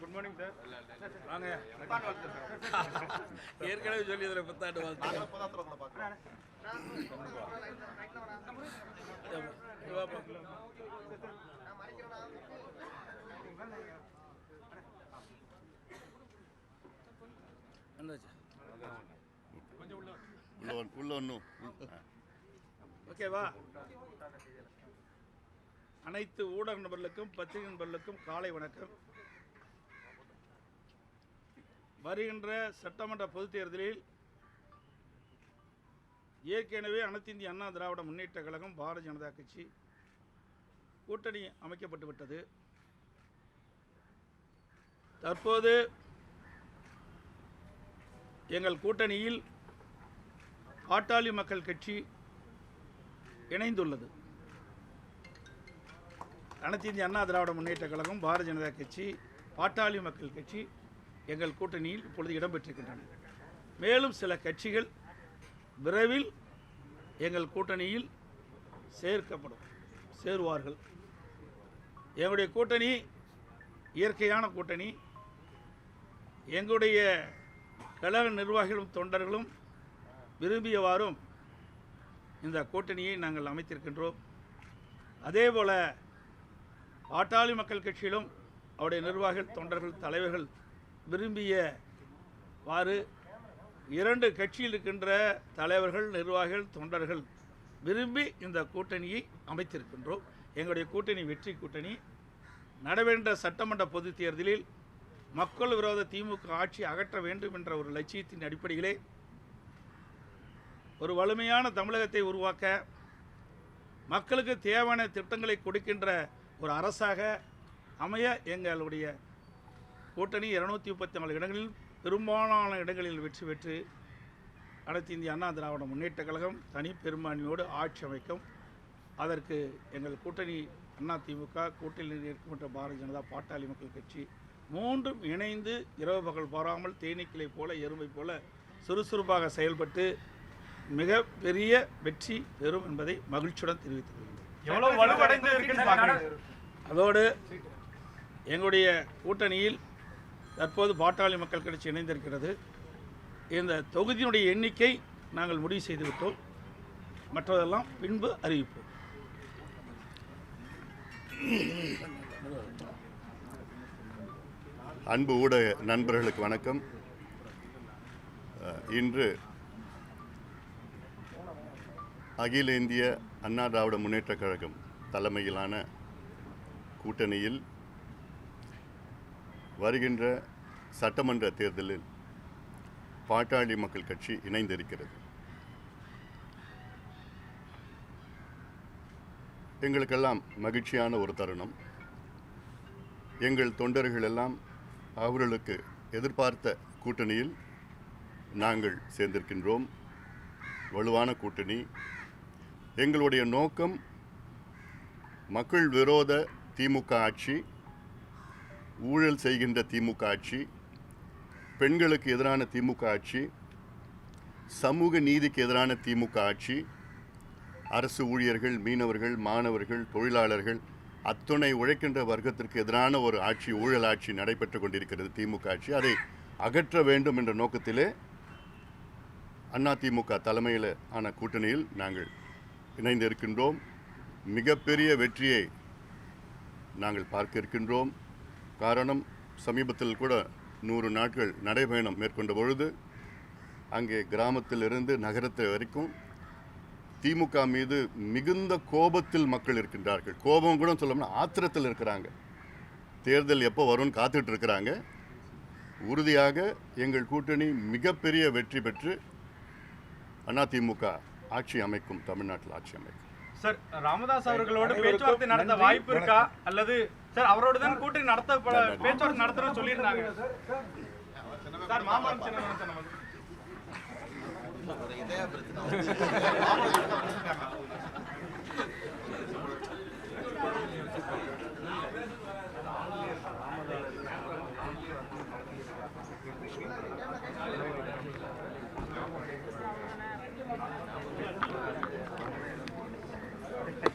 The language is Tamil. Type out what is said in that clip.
குட் மார்னிங் சார் வாங்க. ஏற்கனவே சொல்லி அதில் புத்தாண்டு வாழ்த்து உள்ள ஓகேவா அனைத்து ஊடக நபர்களுக்கும் பத்திரிகை நபர்களுக்கும் காலை வணக்கம். வருகின்ற சட்டமன்ற பொதுத் தேர்தலில் ஏற்கனவே அனைத்து இந்திய அண்ணா திராவிட முன்னேற்ற கழகம் பாரதிய ஜனதா கட்சி கூட்டணி அமைக்கப்பட்டு விட்டது. தற்போது எங்கள் கூட்டணியில் பாட்டாளி மக்கள் கட்சி இணைந்துள்ளது. அனைத்து இந்திய அண்ணா திராவிட முன்னேற்ற கழகம் பாரதிய ஜனதா கட்சி பாட்டாளி மக்கள் கட்சி எங்கள் கூட்டணியில் இப்பொழுது இடம்பெற்றிருக்கின்றன. மேலும் சில கட்சிகள் விரைவில் எங்கள் கூட்டணியில் சேர்க்கப்படும் சேருவார்கள். எங்களுடைய கூட்டணி இயற்கையான கூட்டணி. எங்களுடைய கழக நிர்வாகிகளும் தொண்டர்களும் விரும்பியவாறும் இந்த கூட்டணியை நாங்கள் அமைத்திருக்கின்றோம். அதே போல பாட்டாளி மக்கள் கட்சியிலும் அவருடைய நிர்வாகிகள் தொண்டர்கள் தலைவர்கள் விரும்பியவாறு இரண்டு கட்சியில் இருக்கின்ற தலைவர்கள் நிர்வாகிகள் தொண்டர்கள் விரும்பி இந்த கூட்டணியை அமைத்திருக்கின்றோம். எங்களுடைய கூட்டணி வெற்றி கூட்டணி. நடவேண்ட சட்டமன்ற பொதுத் தேர்தலில் மக்கள் விரோத திமுக ஆட்சி அகற்ற வேண்டும் என்ற ஒரு லட்சியத்தின் அடிப்படையிலே ஒரு வலிமையான தமிழகத்தை உருவாக்க மக்களுக்கு தேவையான திட்டங்களை கொடுக்கின்ற ஒரு அரசாக அமைய எங்களுடைய கூட்டணி இருநூத்தி முப்பத்தி நாலு இடங்களில் பெரும்பாலான இடங்களில் வெற்றி பெற்று அனைத்து இந்திய அண்ணா திராவிட முன்னேற்ற கழகம் தனி பெரும்பான்மையோடு ஆட்சி அமைக்கும். அதற்கு எங்கள் கூட்டணி அண்ணா திமுக கூட்டணியில் இருக்கின்ற பாரதிய ஜனதா பாட்டாளி மக்கள் கட்சி மூன்றும் இணைந்து இரவு பகல் பாராமல் தேனீக்களை போல எறும்பை போல சுறுசுறுப்பாக செயல்பட்டு மிக பெரிய வெற்றி பெறும் என்பதை மகிழ்ச்சியுடன் தெரிவித்துக் கொள்கிறேன் அதோடு எங்களுடைய கூட்டணியில் தற்போது பாட்டாளி மக்கள் கட்சி இணைந்திருக்கிறது. இந்த தொகுதியினுடைய எண்ணிக்கை நாங்கள் முடிவு செய்துவிட்டோம். மற்றதெல்லாம் பின்பு அறிவிப்போம். அன்பு ஊடக நண்பர்களுக்கு வணக்கம். இன்று அகில இந்திய அண்ணா திராவிட முன்னேற்றக் கழகம் தலைமையிலான கூட்டணியில் வருகின்ற சட்டமன்ற தேர்தலில் பாட்டாளி மக்கள் கட்சி இணைந்திருக்கிறது. எங்களுக்கெல்லாம் மகிழ்ச்சியான ஒரு தருணம். எங்கள் தொண்டர்கள் எல்லாம் அவர்களுக்கு எதிர்பார்த்த கூட்டணியில் நாங்கள் சேர்ந்திருக்கின்றோம். வலுவான கூட்டணி. எங்களுடைய நோக்கம் மக்கள் விரோத திமுக ஆட்சி ஊழல் செய்கின்ற திமுக ஆட்சி பெண்களுக்கு எதிரான திமுக ஆட்சி சமூக நீதிக்கு எதிரான திமுக ஆட்சி அரசு ஊழியர்கள் மீனவர்கள் மாணவர்கள் தொழிலாளர்கள் அத்துணை உழைக்கின்ற வர்க்கத்திற்கு எதிரான ஒரு ஆட்சி ஊழல் ஆட்சி நடைபெற்று கொண்டிருக்கிறது திமுக ஆட்சி. அதை அகற்ற வேண்டும் என்ற நோக்கத்திலே அண்ணா திமுக தலைமையில் ஆன கூட்டணியில் நாங்கள் இணைந்திருக்கின்றோம். மிகப்பெரிய வெற்றியை நாங்கள் பார்க்க இருக்கின்றோம். காரணம் சமீபத்தில் கூட நூறு நாட்கள் நடைபயணம் மேற்கொண்ட பொழுது அங்கே கிராமத்திலிருந்து நகரத்து வரைக்கும் திமுக மீது மிகுந்த கோபத்தில் மக்கள் இருக்கின்றார்கள். கோபம் கூட சொல்லணும்னா ஆத்திரத்தில் இருக்கிறாங்க. தேர்தல் எப்போ வரும்னு காத்துட்டு இருக்கிறாங்க. உறுதியாக எங்கள் கூட்டணி மிகப்பெரிய வெற்றி பெற்று அதிமுக ஆட்சி அமைக்கும் தமிழ்நாட்டில் ஆட்சி அமைக்கும். சார் ராமதாஸ் அவர்களோடு பேச்சுவார்த்தை நடத்த வாய்ப்பு இருக்கா? அல்லது சார் அவரோட தான் கூட்டணி நடத்த பேச்சுவார்த்தை நடத்துறோம்னு சொல்லியிருந்தாங்க. சார் மாமரம் சின்ன சின்ன